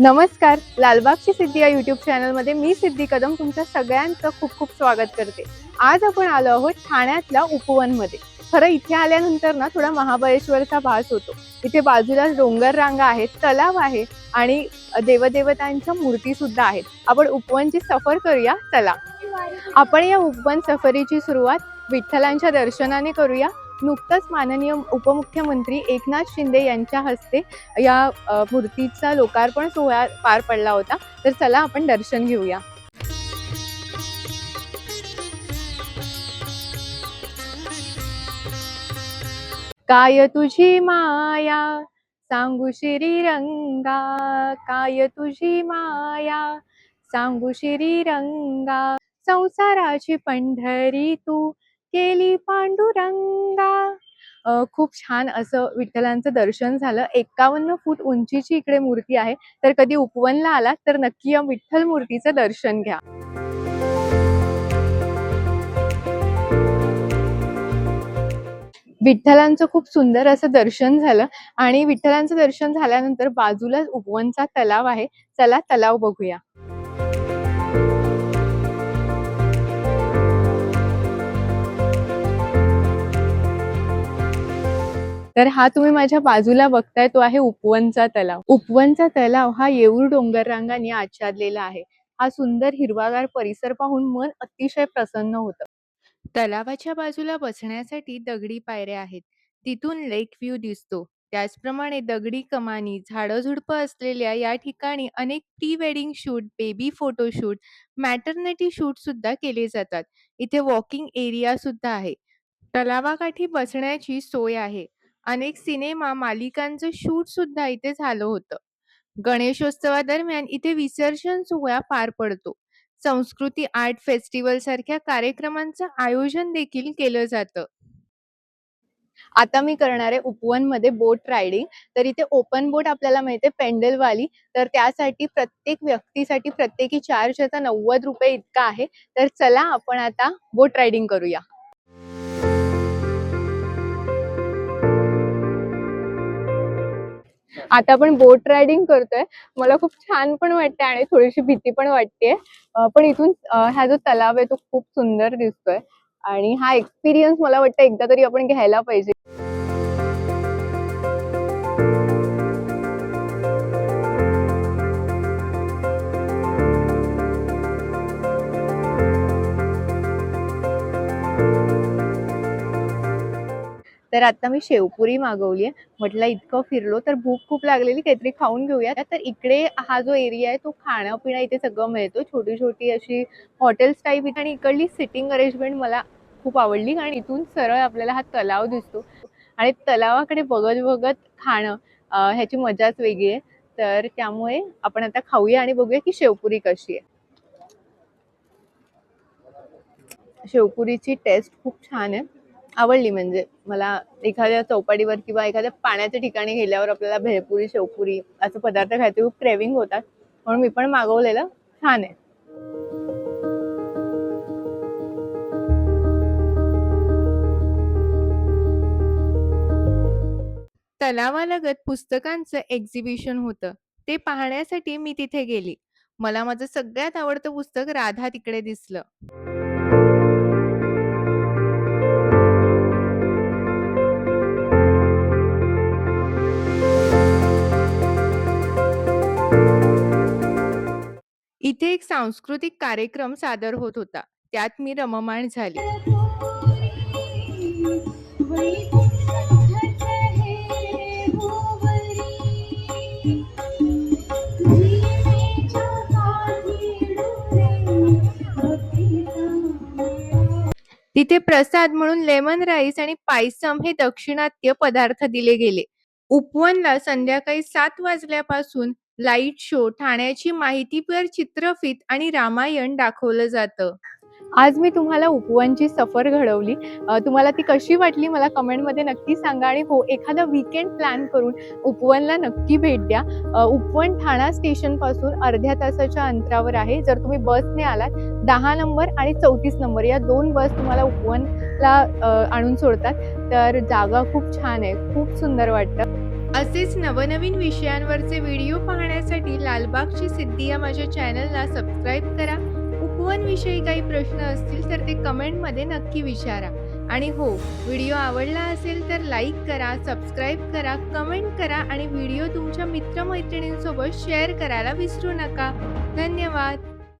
नमस्कार लालबागची सिद्धी या युट्यूब चॅनलमध्ये मी सिद्धी कदम तुमच्या सगळ्यांचं खूप खूप स्वागत करते. आज आपण आलो आहोत ठाण्यातल्या उपवनमध्ये. खरं इथे आल्यानंतर ना थोडा महाबळेश्वरचा भास होतो. इथे बाजूला डोंगर रांगा आहेत तलाव आहे आणि देवदेवतांच्या मूर्ती सुद्धा आहेत. आपण उपवनची सफर करूया चला. आपण या उपवन सफरीची सुरुवात विठ्ठलांच्या दर्शनाने करूया. नुकतंच माननीय उपमुख्यमंत्री एकनाथ शिंदे यांच्या हस्ते या मूर्तीचा लोकार्पण सोहळा पार पडला होता. तर चला आपण दर्शन घेऊया. काय तुझी माया? सांगू श्री रंगा. काय तुझी माया? सांगू श्री रंगा. संसाराची पंढरी तू. केली पांडुरंगा. खूप छान असं विठ्ठलांचं दर्शन झालं. एकावन्न फूट उंचीची इकडे मूर्ती आहे. तर कधी उपवनला आलात तर नक्की या विठ्ठल मूर्तीचं दर्शन घ्या. विठ्ठलांचं खूप सुंदर असं दर्शन झालं आणि विठ्ठलांचं दर्शन झाल्यानंतर बाजूलाच उपवनचा तलाव आहे. चला तलाव बघूया. तर हा तुम्ही माझ्या बाजूला बघताय तो आहे उपवनचा तलाव. उपवनचा तलाव हा येऊर डोंगर रांगाने आच्छादलेला आहे. हा सुंदर हिरवागार परिसर पाहून मन अतिशय प्रसन्न होतं. तलावाच्या बाजूला बसण्यासाठी दगडी पायऱ्या आहेत. तिथून लेक व्ह्यू दिसतो. त्याचप्रमाणे दगडी कमानी झाडं झुडपं असलेल्या या ठिकाणी अनेक pre wedding shoot baby photoshoot maternity shoot सुद्धा केले जातात. इथे वॉकिंग एरिया सुद्धा आहे. तलावाकाठी बसण्याची सोय आहे. अनेक सिनेमा मालिकांचं शूट सुद्धा इथे झालं होतं. गणेशोत्सवादरम्यान इथे विसर्जन सोहळा पार पडतो. संस्कृती आर्ट फेस्टिवल सारख्या कार्यक्रमांचं आयोजन देखील केलं जातं. आता मी करणार आहे उपवनमध्ये बोट रायडिंग तर इथे ओपन बोट आपल्याला मिळते पेंडलवाली तर त्यासाठी प्रत्येक व्यक्तीसाठी प्रत्येकी चार्ज आता नव्वद रुपये इतका आहे. तर चला आपण आता बोट रायडिंग करूया. आता आपण बोट रायडिंग करतोय. मला खूप छान पण वाटते आणि थोडीशी भीती पण वाटते पण इथून हा जो तलाव आहे तो खूप सुंदर दिसतोय. आणि हा एक्सपिरियन्स मला वाटतं एकदा तरी आपण घ्यायला पाहिजे. तर आता मी शेवपुरी मागवली आहे. म्हटलं इतकं फिरलो तर भूक खूप लागलेली काहीतरी खाऊन घेऊया. तर इकडे हा जो एरिया आहे तो खाणंपिणं इथे सगळं मिळतो छोटी छोटी अशी हॉटेल्स टाईप इथे. आणि इकडली सिटिंग अरेंजमेंट मला खूप आवडली. कारण इथून सरळ आपल्याला हा तलाव दिसतो. आणि तलावाकडे बघत बघत खाणं ह्याची मजाच वेगळी आहे. तर त्यामुळे आपण आता खाऊया आणि बघूया की शेवपुरी कशी आहे. शेवपुरीची टेस्ट खूप छान आहे. आवडली. म्हणजे मला एखाद्या चौपाटीवर किंवा एखाद्या पाण्याच्या ठिकाणी गेल्यावर आपल्याला भेळपुरी शेवपुरी असं पदार्थ खायचे. खूप क्रेविंग होतात. म्हणून मी पण मागवलेलं. छान आहे. तलावालगत पुस्तकांचं एक्झिबिशन होतं. ते पाहण्यासाठी मी तिथे गेली. मला माझं सगळ्यात आवडतं पुस्तक राधा तिकडे दिसलं. सांस्कृतिक कार्यक्रम सादर होत होता. त्यात मी रममाण झाली. तिथे प्रसाद म्हणून लेमन राईस आणि पायसम हे दक्षिणात्य पदार्थ दिले गेले. उपवनला संध्याकाळी सात वाजल्यापासून लाइट शो ठाण्याची माहितीपर चित्रफित आणि रामायण दाखवलं जातं. आज मी तुम्हाला उपवनची सफर घडवली. तुम्हाला ती कशी वाटली मला कमेंटमध्ये नक्की सांगा आणि हो एखादा विकेंड प्लॅन करून उपवनला नक्की भेट द्या. उपवन ठाणा स्टेशनपासून अर्ध्या तासाच्या अंतरावर आहे. जर तुम्ही बसने आलात दहा नंबर आणि चौतीस नंबर या दोन बस तुम्हाला उपवनला आणून सोडतात. तर जागा खूप छान आहे. खूप सुंदर वाटतं. असेच नवनवीन विषयांवरचे व्हिडिओ पाहण्यासाठी लालबागची सिद्धी या माझ्या चॅनलला सबस्क्राईब करा. उपवनविषयी काही प्रश्न असतील तर ते कमेंटमध्ये नक्की विचारा. आणि हो व्हिडिओ आवडला असेल तर लाईक करा सबस्क्राईब करा कमेंट करा आणि व्हिडिओ तुमच्या मित्रमैत्रिणींसोबत शेअर करायला विसरू नका. धन्यवाद.